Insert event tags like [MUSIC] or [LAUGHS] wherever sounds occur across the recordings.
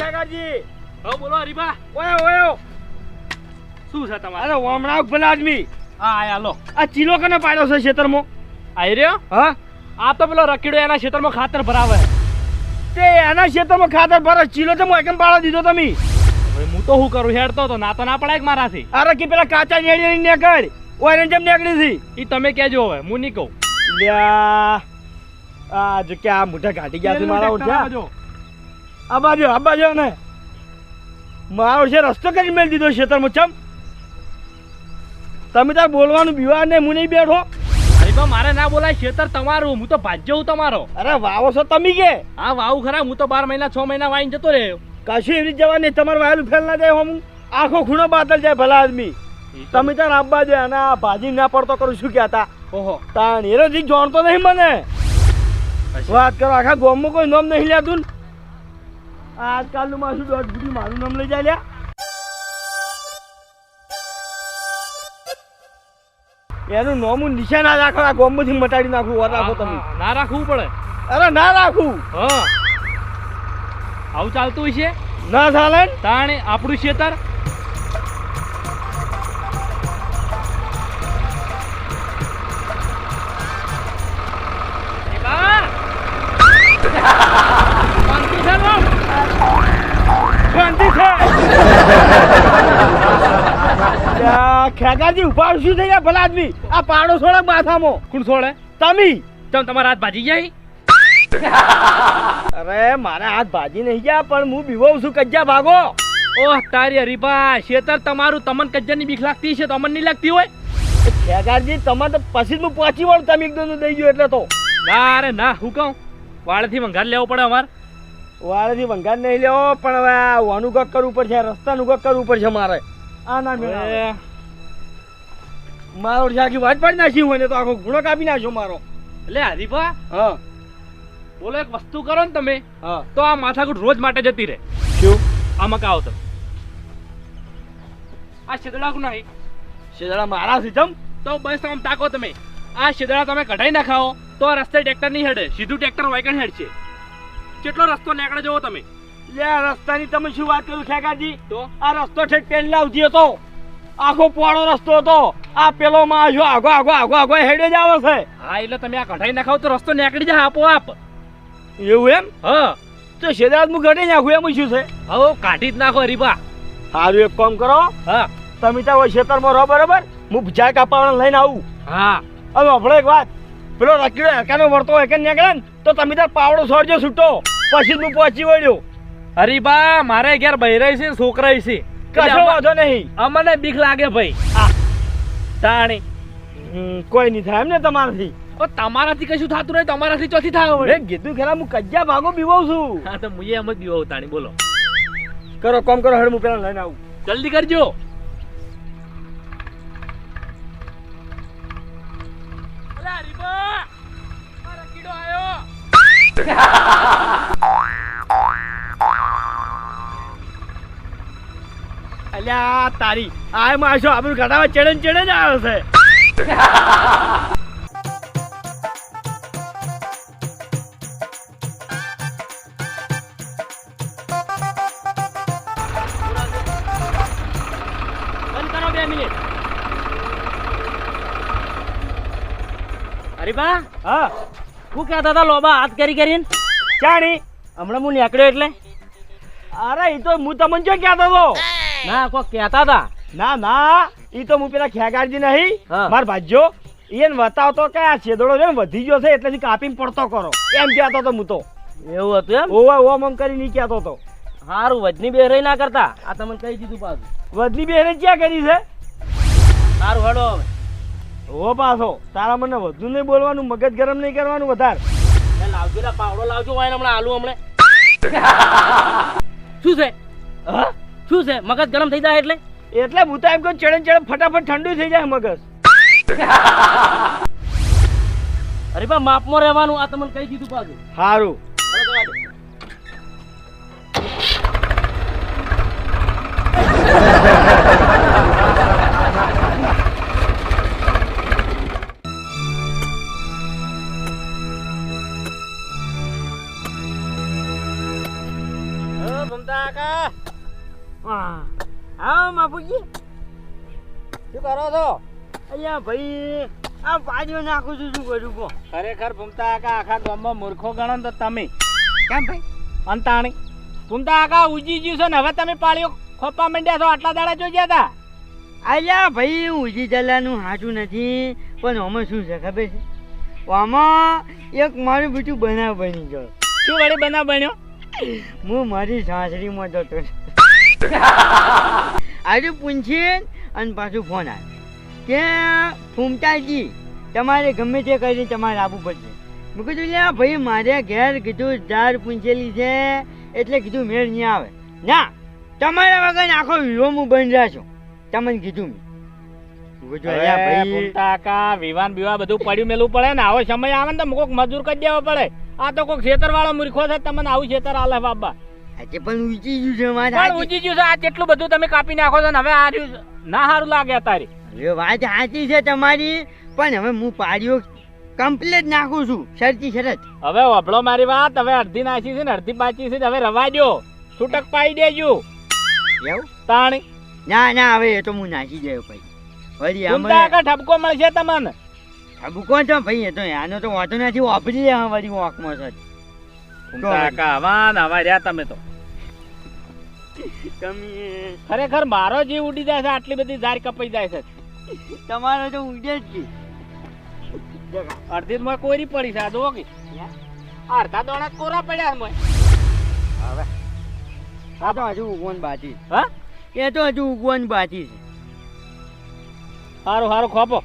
કાકાજી. હા બોલો હરીબા ઓય ઓય શું છે તમારે? અરે વામણા ભલા આદમી. હા આયા લો. આ ચીલો કને પાડ્યો છે ખેતરમાં? આઈ રહ્યો? હા. આ તો પેલો રકીડો એના ખેતરમાં ખાતર ભરાવે. તે એના ખેતરમાં ખાતર ભરે ચીલો તો પાડો દીધો તમે? હવે હું તો શું કરું હેડતો તો ના તો ના પડાય મારાથી? અરે કે પેલા કાચા નેડી નીકળ. ઓય જેમ નીકળી તમે કહેજો હવે હું નહીં કહું. આ જો કે આ મોઢા કાઢી ગયા છે મારા આબાજો બાજુ આ ને. મારો છે રસ્તો કરી મેળ દીધો ખેતરમાં ચમ. તમે તાર બોલવાનું બીવા ને હું નહીં બેઠો. હરીબા મારે ના બોલાય ખેતર તમારું હું તો ભાજ્યો હું તમારો. અરે વાવો છો તમે કે? હા વાવ ખરા હું તો બાર મહિના છ મહિના વાઈને જતો રહ્યો. કશું એવી જવા નહીં તમારે વાયેલું ફેલ ના જાય હું આખો ખૂણો બાતલ જાય ભલા આદમી. તમે તાર આબા જાય અને આ ભાજી ના પડતો કરું શું કહેતા ઓહો. તાણ એરો જાણતો નહીં મને. વાત કરો આખા ગોમમાં કોઈ નોમ નહીં લેતું આજકાલનું મારું દોઢ ગુડી મારું નામ લઈ જાય એનું નામ હું નિશાન ના રાખો આ ગામમાંથી મટાડી નાખું વાર રાખો તમે. ના રાખવું પડે. અરે ના રાખું. હા. આવું ચાલતું હશે છે? ના ચાલે તાણે આપણું ખેતર ખેગાજી શું થઈ ગયા ભલા આદમી આ પાડો છોડે માથામાં. કોણ છોડે? તમે. તમ તમારા હાથ ભાજી જાય અરે મારા હાથ ભાજી નહીં ગયા પણ હું બીવો છું કજ્જા ભાગો. ઓહ તારી હરીભા શેતર તમારું તમન કજ્જરની બીક લાગતી છે તમને નહીં લાગતી હોય? ખેગારજી તમે તો પછી હું પહોંચી વળું તમે એકદમ દઈ ગયો એટલે તો. ના અરે ના હું કહું? વાળથી મંગાર લેવો પડે અમારે. વાળેથી ભંગાર નહીં લેવો પણ હવે આ વાનું કક કરવું પડશે રસ્તાનું કક કરવું પડશે મારે. આ ના મેળા મારો આખી વાત પાડી નાખી હોય ને તો આખો ગુણો કાપી નાખ્યો મારો. એટલે હરીફા હા. બોલો એક વસ્તુ કરો ને તમે હા. તો આ માથાકૂટ રોજ માટે જતી રહે. શું? આમાં કાવ તો આ શેદડા નહીં. શેદડા મારા છે જમ. તો બસ આમ તાકો તમે. આ શેદડા તમે કઢાઈ નાખાઓ તો રસ્તે ટ્રેક્ટર નહીં હેડે સીધું ટ્રેક્ટર વાયકણ હેડ છે કેટલો રસ્તો નીકળે જવો તમે? લે રસ્તાની તમે શું વાત કરું ખેગાજી તો? આ રસ્તો ઠેક પેલા લાવતી હતો આખો પોળો રસ્તો હતો. આ પેલો માં જો આગો આગો આગો આગો હેડે જ આવે છે. હા એટલે તમે આ કઢાઈ નાખાઓ તો રસ્તો નીકળી જાય આપોઆપ. એવું એમ? હા. તો શેદરાજ હું ઘટી નાખું એમ શું છે? હવે કાઢી જ નાખો રીબા સારું એક કામ કરો. હા. તમે ત્યાં હોય ખેતરમાં રહો બરાબર? હું ઝાડ કાપાવાળા લઈને આવું. હા. હવે આપણે એક વાત. પેલો રકીડો એકાનો વળતો હોય કે નીકળે ને તો તમે તાર પાવડો છોડજો છૂટો. પછી તું પહોંચી વળ્યો. હરીભા મારે ઘેર બહેરાય છે છોકરાય છે. કશો વાંધો નહીં. અમને બીક લાગે ભાઈ. તાણી. કોઈ નહીં થાય એમને તમારાથી. ઓ તમારાથી કશું થતું નહીં તમારાથી ચોથી થાય હવે. કીધું ખરા હું કજ્જા ભાગો બીવાઉં છું. હા તો મુએ એમ જ બીવાઉં તાણી બોલો. કરો કોમ કરો હેડ હું પેલા લઈને આવું. જલ્દી કરજો. અરે હરીબા આ રકીડો આયો. [LAUGHS] અલ્યા તારી આ માશો આપણું ઘટાવા ચડે ચડે જ આવે છે? કરો બે હા? હું કહેતા હતા લોબા હાથ કરી કરીને. ચાણી હમણાં હું નીકળ્યો એટલે. અરે એ તો હું તમને જો કહેતો હતો? ના કોઈ કહેતા હતા ના ના એ તો હું પેલા ખેગારજી નહીં. માર ભાજ્યો એને બતાવતો કે આ છેદડો છે વધી ગયો છે એટલે કાપીને પડતો કરો. એમ કહેતો હતો હું તો. એવું હતું એમ? ઓવા ઓમ ઓમ કરી નહીં કહેતો હતો સારું વજની બેરાઈ ના કરતા. આ તમને કહી દીધું પાછું. વજની બેને ક્યાં કરી છે? સારું હડો હવે. ઓ પાછો તારા મને વધુ નહીં બોલવાનું મગજ ગરમ નહીં કરવાનું વધારે. લાવજો પાવડો લાવજો વાય હમણાં આલુ હમણાં. [LAUGHS] શું છે? હા? શું છે? મગજ ગરમ થઈ જાય એટલે? એટલે હું તો એમ કહું ચડે ચડે ફટાફટ ઠંડુ થઈ જાય મગજ. અરે બા માપમાં રહેવાનું આ તમને કહી દીધું પાછું. સારું જવા હા. બાપુજી શું કરો છો? અહીંયા ભાઈ આ પાડીઓ નાખું છું શું કરું કો ખરેખર ભૂમતા આકા આખા ગામમાં મૂર્ખો ગણો તો તમે. કેમ ભાઈ? અંતાણી. ભૂમતા આકા ઉજી ગયું છે ને હવે તમે પાળીઓ ખોપા માંડ્યા છો આટલા દાડા જોઈ હતા? અલ્યા ભાઈ ઉજી જલાનું સાચું નથી પણ અમે શું છે ખબર છે? આમાં એક મારું બીજું બનાવ બની ગયો. શું વડે બનાવ બન્યો? હું મારી સાસરીમાં જતો આજે પૂછીએ અને પાછું ફોન આવે. કે ફૂમતાજી તમારે ગમે તે કરીને તમારે આવવું પડશે. મેં કીધું લે ભાઈ મારે ઘેર કીધું ઝાડ પૂંછેલી છે એટલે કીધું મેળ નહીં આવે. ના તમારા વગર આખો વિવો બંધ બની રહ્યા છો. તમને કીધું વિવાન વિવાહ બધું પડ્યું મેલું પડે ને? આવો સમય આવે ને તો કોઈક મજૂર કરી દેવો પડે. આ તો કોઈક ખેતર વાળો મૂર્ખો છે તમને આવું ખેતર આલે બાબા. આજે પણ ઊંચી ગયું છે વાત પણ ઉજી ગયું છે આ કેટલું બધું તમે કાપી નાખો છો ને હવે આ ના સારું લાગે તારી હવે વાત સાચી છે તમારી પણ હવે હું પાડ્યો કમ્પ્લીટ નાખું છું શરતી શરત. હવે વભળો મારી વાત હવે અડધી નાખી છે ને અડધી પાછી છે હવે રવા દો છૂટક પાઈ દેજો. એવું? તાણી. ના ના હવે એ તો હું નાખી ગયો ભાઈ. વળી કાકા ઠપકો મળશે તમને. ઠપકો તો ભાઈ એ તો આનો તો વાંધો નથી વાપરી લે વળી વોકમાં છે. તમે તો. તમે ખરેખર મારો જીવ ઉડી જાય છે આટલી બધી ઝાર કપાઈ જાય છે. તમારો તો ઉડે જ છે અડધી માં કોરી પડી છે આ કે. અડધા દોડા કોરા પડ્યા મય મોય. હવે. આ તો હજુ ઉગવન બાકી. હા? એ તો હજુ ઉગવન બાકી સારું સારું ખોપો.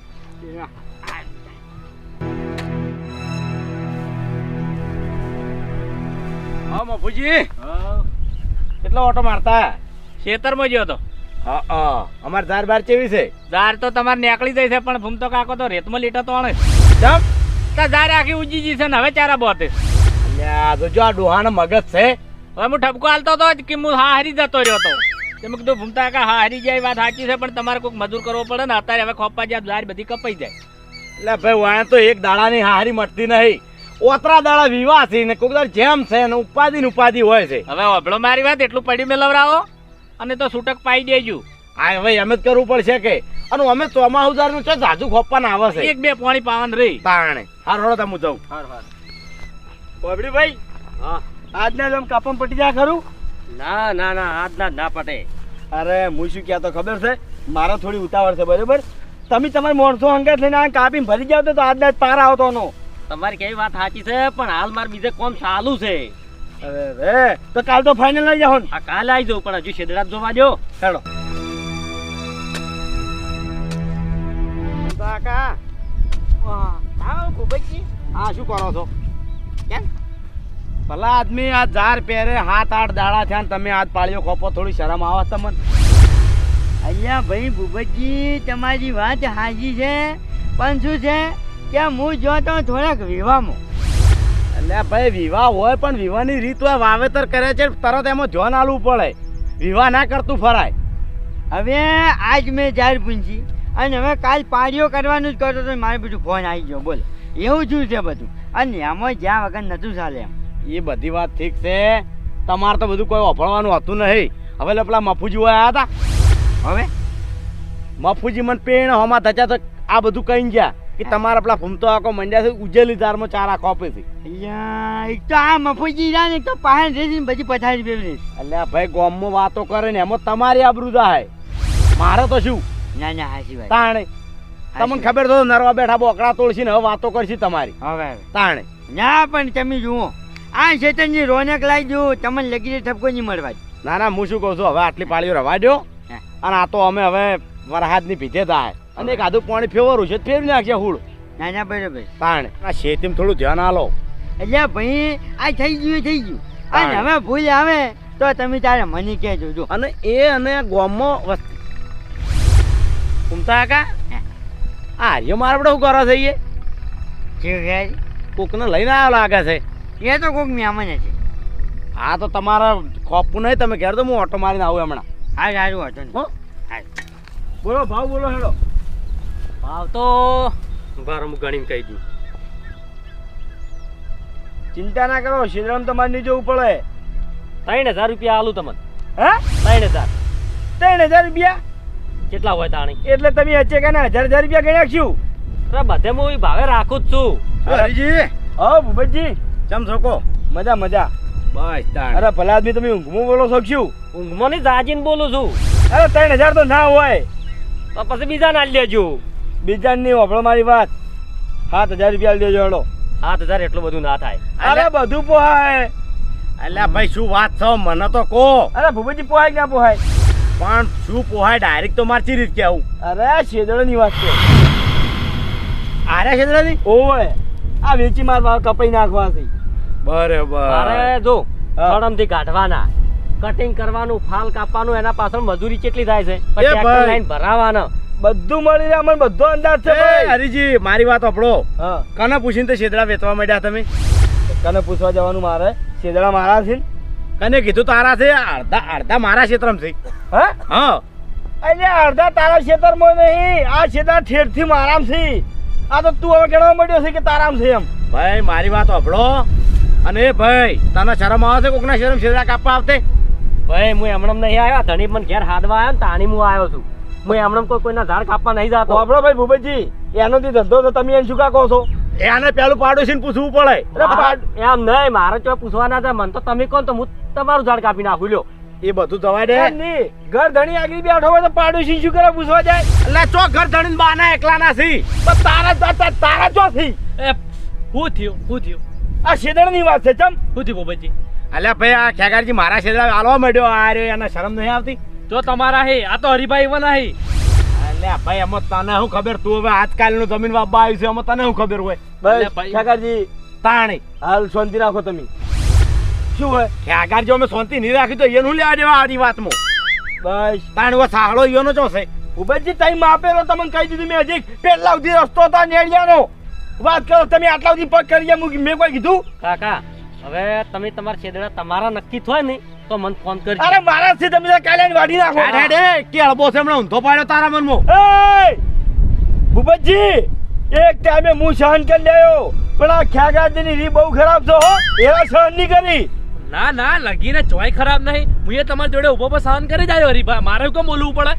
હા મફુજી કેટલો ઓટો મારતા? ખેતરમાં ગયો હતો હા હા. અમાર ધાર બાર કેવી છે? ઝાર તો તમારે નીકળી જાય છે પણ ભૂમતો કાકો તો રેતમાં લીટો તો અણે જમ તો ઝાર આખી ઉજી જી છે ને હવે ચારા બોતે. અલ્યા જો જો આ ડોહાનો મગજ છે. હવે હું ઠપકો હાલતો જ કે હું હા હારી જતો રહ્યો હતો તે કીધું ભૂમતા કાકા હા હારી જાય વાત સાચી છે પણ તમારે કોઈક મજૂર કરવો પડે ને અત્યારે હવે ખોપા જ્યાં ઝાર બધી કપાઈ જાય. એટલે ભાઈ વાય તો એક દાડાની હારી મટતી નહીં. ઓતરા દાડા વિવાહ છે ને કોક દાડ જેમ છે ને ઉપાધિ ને ઉપાધિ હોય છે. હવે અભળો મારી વાત એટલું પડી મેલવરાવો અને તો છૂટક પાઈ દેજો. હા હવે એમ જ કરવું પડશે કે? અને અમે ચોમાસું હજારનું છે જાજુ ખોપવાના આવે છે. એક બે પાણી પાવન રહી તાણે. હાર હળો તમે જાઉં. બોબડી ભાઈ હા. આજના જેમ કાપમ પટી જા ખરું? ના ના ના આજના ના ના પટે. અરે હું શું કહેતો ખબર છે? મારે થોડી ઉતાવળ છે બરાબર? તમે તમારા માણસો અંગે થઈને આ કાપીને ભરી જાવ તો આજના જ પાર આવતો નો તમારી કેવી વાત સાચી છે પણ હાલ મારે બીજે કોમ ચાલુ છે. અરે રે તો કાલ તો ફાઇનલ લઈ જાઓ આ કાલે આવી જાઉં પણ હજુ છેદડા જોવા જો ચાલો કાકા. હા. ભૂપતજી હા શું કરો છો? કેમ? ભલા આદમી આ ઝાર પહેરે હાથ આઠ દાડા થયા ને તમે હાથ પાળ્યો ખોપો થોડી શરમ આવે તમને? અહીંયા ભાઈ ભૂપતજી તમારી વાત હાજી છે. પણ શું છે? કે હું જો તો થોડાક વિવાહમાં એટલે ભાઈ વિવાહ હોય પણ વિવાહની રીત હોય વાવેતર કરે છે તરત એમાં જોન આલવું પડે. વિવાહ ના કરતું ફરાય. હવે આજ મેં જાહેર પૂંછી અને હવે કાલ પાડીઓ કરવાનું જ કરતો તો મારે બીજું ફોન આવી ગયો બોલ. એવું શું છે બધું? અને આમાં જ્યાં વગર નતું ચાલે એમ. એ બધી વાત ઠીક છે. તમારે તો બધું કોઈ વફળવાનું હતું નહીં. હવે લે પેલા મફુજી આવ્યા હતા હવે? મફુજી મને પેણ હોમાં થયા તો આ બધું કહીને ગયા. કે તમારા પેલા ફૂમતો આખો મંડ્યા છે ઉજેલી ધારમાં ચારા ખોપે છે. અહીંયા એક તો આ મફુજી ને એક તો પાહે રેસી ને પછી પથારી બેવરી એટલે ભાઈ ગોમમાં વાતો કરે ને એમાં તમારી આબરૂ થાય મારે તો શું? ના ના હાચી ભાઈ તાણે. તમને ખબર તો નરવા બેઠા બોકડા તોડશી ને હવે વાતો કરશી તમારી. હવે તાણે. ના પણ તમે જુઓ. આ શેતનની રોનક લાવી દો તમને લગીને ઠપકો નહીં મળવા. ના ના હું શું કહું છું હવે આટલી પાળીઓ રવા દો અને આ તો અમે હવે વરહાદની ભીતે થાય. અને એક આધું પાણી ફેવરું છે ફેરવી નાખીએ હુડ. ના ના બરોબર. તાણે આ શેતીમાં થોડું ધ્યાન આલો. એટલે ભાઈ આ થઈ ગયું થઈ ગયું. અને હવે ભૂલ આવે તો તમે તારે મને કે જોજો અને એ અને ગોમમાં વસ્તી ઉમતા કા આ હરિયો મારે બધું શું કરો થઈએ કોકને લઈને આવ્યો લાગે છે? એ તો કોક મહેમાન છે. આ તો તમારા ખોપું નહીં તમે ઘેર તો હું ઓટો મારીને આવું હમણાં. હા સારું ઓટો હો. હા. બોલો ભાવ બોલો હેડો. ભાવ તો બાર હું ગણીને કહી દઉં. ચિંતા ના કરો શિરામ તમારે નહીં જવું પડે. ત્રણ હજાર રૂપિયા આલું તમને. હે? ત્રણ હજાર. ત્રણ હજાર રૂપિયા? કેટલા હોય તાણી? એટલે તમે હચે કે હજાર હજાર રૂપિયા ગણ્યા છું અરે બધે હું ભાવે રાખું જ છું. હરીજી. હા ભૂપતજી. ચમ છોકો? મજા મજા. બસ તાણ. અરે ભલા આદમી તમે ઊંઘમાં બોલો શકશું ઊંઘમાં નહીં જાજીને બોલું છું. અરે ત્રણ હજાર તો ના હોય. તો પછી બીજા ના લેજો બીજા ની વાપરો મારી વાત. સાત હજાર રૂપિયા દેજો હેડો. સાત હજાર એટલું બધું ના થાય. અરે બધું પોહાય. એટલે ભાઈ શું વાત છે મને તો કહો. અરે ભૂપેજી પોહાય ક્યાં પોહાય? પણ શું પોહાય? ડાયરેક્ટ તો મારચી રીત કેવું અરે શેદળો ની વાત છે. આર્યા ક્ષેત્રની ઓય આ વેચી માર માર કપાઈ નાખવાથી. બરાબર. અરે જો. સળમથી કાઢવાના. કટિંગ કરવાનું ફાલ કાપવાનું એના પાછળ મજૂરી કેટલી થાય છે? tractor ભરાવાના. બધું મળી રહ્યા અમને બધો અંદાજ છે ભાઈ. હરીજી મારી વાત હા. કને પૂછીને તે શેદડા વેચવા માંડ્યા તમે? કને પૂછવા જવાનું મારે? શેદડા મારા છે કને કીધું તારા છે અડધા અડધા મારા ક્ષેત્રમાં છે. હા? હા. અલ્યા અડધા તારા ક્ષેત્રમાં નહીં આ ખેતર ઠેઠથી મારામ છે. આ તો તું હવે ગણવા માંડ્યો છે કે તારામ છે એમ. ભાઈ મારી વાત સાંભળો. અને એ ભાઈ તને શરમ આવે છે કોકના શરમ શેદડા કાપવા આવતે? ભાઈ હું એમણે નહીં આવ્યા. ધણી પણ ઘેર હાથવા આવ્યો ને તાણી હું આવ્યો છું. હું હમણાં કોઈ કોઈના ઝાડ કાપવા નહીં જતો. આપણો ભાઈ ભૂપતજી એનો થી ધંધો તો તમે એને શું કા કહો છો એને પેલું પાડોશીને પૂછવું પડે. એમ નહીં મારે તો પૂછવાના છે. મને તો તમે કોણ તો હું તમારું ઝાડ કાપી નાખું લ્યો. એ બધું દવા દે. નહીં. ઘર ધણી આગળ બેઠો હોય તો પાડોશી શું કરે પૂછવા જાય? એટલે ચો ઘર ધણીને બાના એકલા ના સી? તો તારા તારા તારા ચોથી એ હું થયો હું થયો. આ શેદળની વાત છે ચમ. હું થયું બોબતજી અલ્યા ભાઈ આ ખેગારજી મારા શેદડા આલવા માંડ્યો. આ રહ્યો એને શરમ નહીં આવતી? જો તમારા હે આ તો હરિભાઈ વના હે. અલે ભાઈ અમે તને શું ખબર? તું હવે આજકાલનું જમીન બાબા આવ્યું છે એમાં તને શું ખબર હોય? બસ ભાઈ. કાકાજી તાણી. હાલ શાંતિ રાખો તમે. શું હોય? ખેગારજી અમે શાંતિ નહીં રાખી તો એનું લેવા દેવા આની વાતમાં? બસ. તાણી વો સાહળો જો ચો છે? ઉબેજી ટાઈમ આપેલો તમને કહી દીધું મેં હજી. પેલા સુધી રસ્તો હતા નેડિયાનો વાત કરો તમે આટલા સુધી પગ કરી મેં કોઈ કીધું? કાકા હવે તમે તમારા છેદડા તમારા નક્કી થાય ને તો મને ફોન કરજો. અરે મારા થી તમે કાલે વાડી નાખો. અરે રે કે અળબો છે હમણાં ઊંધો પાડ્યો તારા મનમાં. એય! ભૂપતજી એક ટાઈમે હું સહન કરી લેયો. પણ આ ખ્યાગાજીની રી બહુ ખરાબ છે હો. એવા સહન નહીં કરી. ના ના લગીને ચોય ખરાબ નહીં. હું એ તમારી જોડે ઊભો પર સહન કરી જાય હરિભાઈ મારે કેમ બોલવું પડે?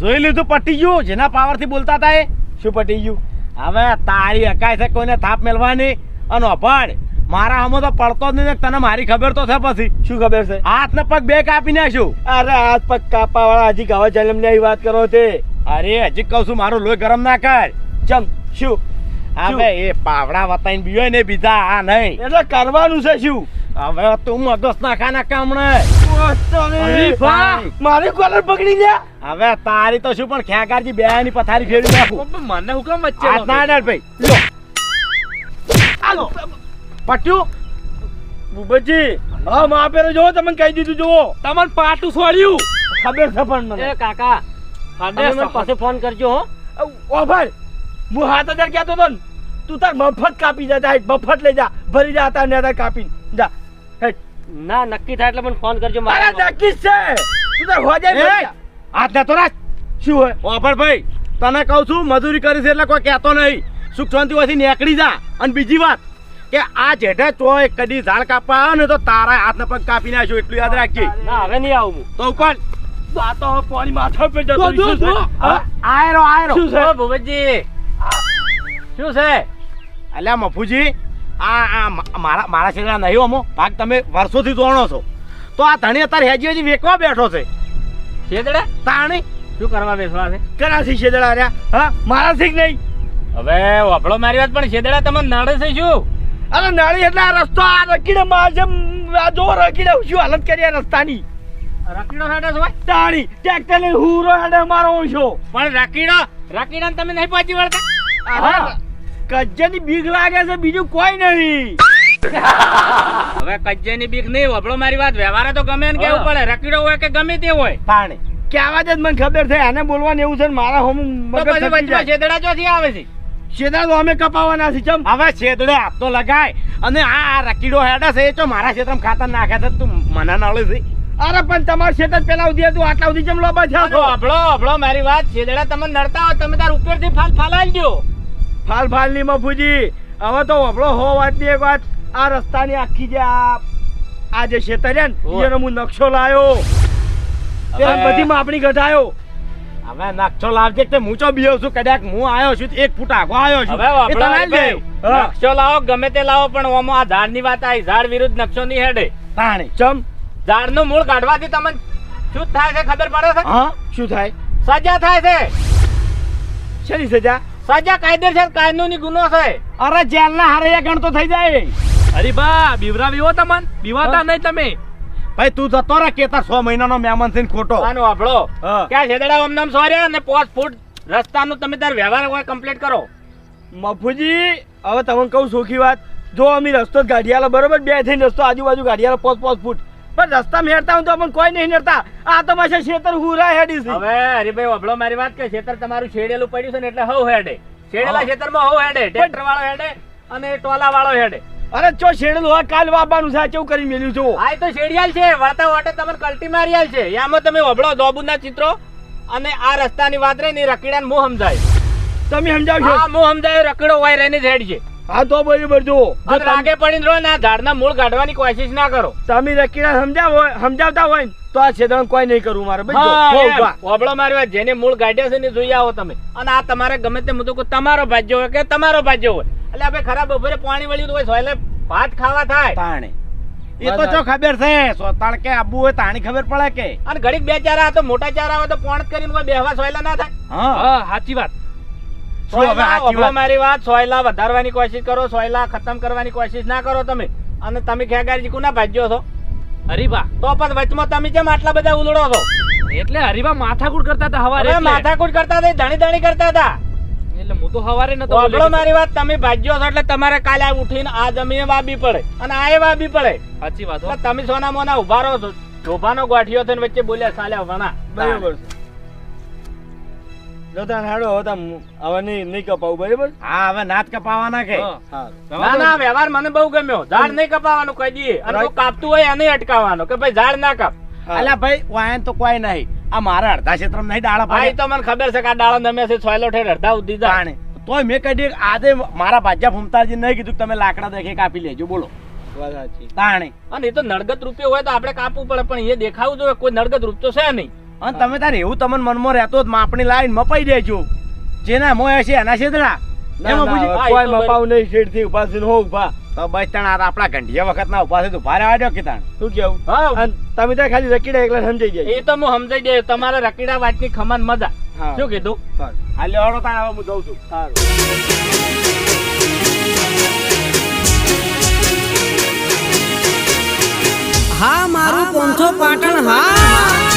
જોઈ લીધું પટી ગયું જેના પાવરથી બોલતા હતા એ? શું પટી ગયું હવે તારી અકાય છે કોઈને થાપ મેલવાની અને અભણ મારા હમો તો પડતો જ નહીં તને મારી ખબર તો છે પછી. શું ખબર છે? હાથ ને પગ બે કાપી નાખ્યું અરે હાથ પગ કાપા વાળા હજી ગાવા જન્મની વાત કરો તે. અરે હજી કહું છું મારું લોહી ગરમ ના કર. ચમ શું? હવે એ પાવડા વતાઈને બીજો ને બીજા આ નહીં. એટલે કરવાનું છે શું? હવે તું મગજ નાખા ના કામણે મારી કોલર પકડી ગયા હવે તારી તો શું પણ ખેગારજી બે ની પથારી ફેરવી નાખું. મને હું કેમ વચ્ચે ના ભાઈ. લો આલો પટ્યું બુબજી હા માં આપેલો જોવો તમને કહી દીધું જોવો. તમને પાટું છોડ્યું ખબર છે પણ મને. એ કાકા હાડે મને પછી ફોન કરજો હો. ઓભાર હું હાથ હજાર કહેતો હતો ને? તું તાર મફત કાપી જા જા, મફત લઈ જા. ભરી જા તાર ને તાર કાપી જા. હેટ. ના નક્કી થાય એટલે મને ફોન કરજો મારા નક્કી જ છે. તું તાર હોજે જા. હાથ ને તો રાખ. શું હોય? ઓફર ભાઈ તને કહું છું મજૂરી કરી છે એટલે કોઈ કહેતો નહીં. સુખ શાંતિમાંથી નીકળી જા. અને બીજી વાત કે આ જેઠે ચોય કદી ઝાડ કાપવા આવે ને તો તારા હાથ ને પગ કાપી નાખ્યો એટલું યાદ રાખજે. ના હવે નહીં આવું તો આ તો પાણી માથા પર જતો જો, જો, છે. આયરો આયરો. શું છે? શું છે? અલ્યા મફુજી આ આ મારા મારા છેલ્લા નહીં અમો ભાગ તમે વર્ષોથી જોણો છો. તો આ ધણી અત્યારે હેજી હજી વેકવા બેઠો છે. છેદડા તાણી. શું કરવા બેસવા છે? કરાથી શેદડા રહ્યા. હા મારા શીખ નહીં. હવે વાપડો મારી વાત પણ છેદડા તમને નડે છે શું? અરે નાળી એટલે આ રસ્તો આ રકીડે માજે આ જો રકીડે શું હાલત કરી આ રસ્તાની? રકીડો હેડે છે ભાઈ? તાળી ટ્રેક્ટર લઈને હુરો હેડે મારો છો. પણ રકીડો રકીડા તમે નહીં પહોંચી વળતા? કજ્જાની બીક લાગે છે બીજું કોઈ નહીં. હવે કજ્જેની બીક નહીં વાપડો મારી વાત. વ્યવહારે તો ગમે ને કેવું પડે. રકીડો હોય કે ગમે તે હોય. પાણી. કે આવા જ મને ખબર છે એને બોલવાનું એવું છે મારા હોમ મગજ છેદડા ચોથી આવે છે. શેદા તો અમે કપાવવાના છે ચમ. હવે છેદડે આપતો તો લગાય. અને આ રકીડો હેડે છે એ તો મારા ક્ષેત્રમાં ખાતર નાખે છે તું મને નળે છે. અરે પણ તમાર શેતર પેલા ઉધી હતું આટલા સુધી ચમ લોબા છો? વાપડો વાપડો મારી વાત છેદડા તમે નડતા હોય તમે તાર ઉપરથી ફાલ ફાલાઈ દો ફાલ ફાલની મફુજી હવે તો વપડો હો વાતની એક વાત. આ રસ્તાની આખી જે આ આ જે શેતર છે ને એનો હું નકશો લાયો. તે બધી માપણી ઘટાયો હવે નકશો લાવજે તે હું ચો બીયો છું. કદાચ હું આવ્યો છું એક ફૂટ આગો આવ્યો છું. હવે. હા. નકશો લાવો ગમે તે લાવો પણ ઓમો આ ઝાડની વાત આવી ઝાડ વિરુદ્ધ નકશો ની હેડે. પાણી. ચમ. ઝાડનું મૂળ કાઢવાથી તમને શું થાય છે ખબર પડે છે? હા શું થાય? સજા થાય છે. શેની સજા? સજા કાયદેસર કાનૂની ગુનો છે. અરે જેલના હારે ગણતો થઈ જાય. અરે બા બીવરાવી હો તમને. બીવાતા નહીં તમે. ભાઈ તું જતો રે કેતા સો મહિનાનો મહેમાન થઈને ખોટો. આનો વાપરો ક્યાં છેદડા ઓમનામ સોર્યા અને પોસ્ટ ફૂટ રસ્તાનું તમે તાર વ્યવહાર હોય કમ્પ્લીટ કરો. મફુજી હવે તમને કહું સોખી વાત. જો અમે રસ્તો જ ગાડીયાલો બરોબર? બે થઈને રસ્તો આજુબાજુ ગાડીયાલો પોસ્ટ પોસ્ટ ફૂટ. પણ રસ્તામાં હેરતા હોય તો પણ કોઈ નહીં નડતા આ તો પાછા શેતર હુરા હેડી છે. હવે હરીભાઈ વભળો મારી વાત કે ખેતર તમારું છેડેલું પડ્યું છે ને એટલે હવ હેડે. છેડેલા ખેતરમાં હવ હેડે ટ્રેક્ટર વાળો હેડે અને ટોલા વાળો હેડે. અરે ચો શેડેલું હોય કાલ વાપવાનું છે કેવું કરી મેલ્યું છો? આ તો શેડિયાલ છે વળતા વાટે તમને કલ્ટી મારિયાલ છે. યામાં તમે વબળો દોબુના ચિત્રો અને આ રસ્તાની વાત રહી ને રકીડાને મો સમજાય. તમે સમજાવશો? હા મો સમજાય રકડો વાય રહીને ઝેડ છે હા તો બરોબર જો લાગે પડીને રહો ને આ ઝાડના મૂળ કાઢવાની કોશિશ ના કરો. તમે રકીડા સમજાવો સમજાવતા હોય તો આ છેદણ કોઈ નહીં કરવું મારે. ભાઈ જો, હા, હો એમ. ઊભા. વભળો મારી જેને મૂળ કાઢ્યા છે ને જોઈ આવો તમે. અને આ તમારે ગમે તે મુદ્દો તમારો ભાજ્યો હોય કે તમારો ભાજ્યો હોય. એટલે આપણે ખરાબ બપોરે પાણી વળ્યું હોય સોયલે ભાત ખાવા થાય. તાણે. એ તો જો ખબર છે સો કે આબુ હોય તાણી ખબર પડે કે? અને ઘડીક બે ચારા તો મોટા ચારા હોય તો પોણ કરીને કોઈ બેહવા સોયલા ના થાય. હા. હા સાચી વાત? મારી વાત સોયલા વધારવાની કોશિશ કરો સોયલા ખતમ કરવાની કોશિશ ના કરો તમે. અને તમે ખેગારી કુના ભાજ્યો છો? હરીબા તો પણ વચમાં તમે કેમ આટલા બધા ઉલડો છો? એટલે હરીબા માથાકૂટ કરતા હતા હવારે. માથાકૂટ કરતા હતા ધણી ધણી કરતા હતા. એટલે હું તો હવારે નતો બોલ્યો. મારી વાત તમે ભાજ્યો છો એટલે તમારે કાલે ઉઠીને આ જમીને વાબી પડે. અને આ વાબી પડે. સાચી વાત એટલે તમે સોના મોના ઊભા રહો છો. શોભાનો ગોઠિયો થઈને વચ્ચે બોલ્યા સાલ્યા વણા. બરોબર છે. જો હાડો હવે હવે નહીં નહીં કપાવું બરોબર? હા હવે નાત કપાવાના કે. ના ના વ્યવહાર મને બહુ ગમ્યો. ઝાડ નહીં કપાવાનું કહી દઈએ. અને કાપતું હોય એને અટકાવવાનો કે ભાઈ ઝાડ ના કાપ. હા. અલ્યા ભાઈ વાયન તો કોઈ નહીં. આ મારા અડધા ક્ષેત્રમાં નહીં ડાળા પાડે. તો મને ખબર છે કે આ ડાળા નમે છે સોયલો ઠેર અડધા ઉધી જાણે તોય મેં કહી આજે મારા ભાજ્યા ફૂમતાજી નહીં કીધું તમે લાકડા દેખે કાપી લેજો બોલો. તાણે. અને એ તો નડગત રૂપિયો હોય તો આપણે કાપવું પડે પણ એ દેખાવું જોઈએ કોઈ નડગત રૂપ તો છે નહીં. અને તમે તારે એવું તમને મનમાં રહેતો જ માપણી લાઈન મપાઈ દેજો. જેના મોય હશે એના છેદડા એમાં કોઈ તો નહીં ઊભા હો ઊભા. તો બસ તણ આ આપણા ગંઢિયા વખત ના ઉપાસે તો ભારે વાડ્યો કે તાણ શું કેવું? હા. તમે તો ખાલી રકીડા એકલા સમજાઈ જાય એ તો હું સમજાઈ દે તમારે રકીડા વાતની ખમાન મજા. શું કીધું? હા લેવાડો તાણ હવે હું જઉં છું. સારું. હા મારું પોંથો પાટણ હા.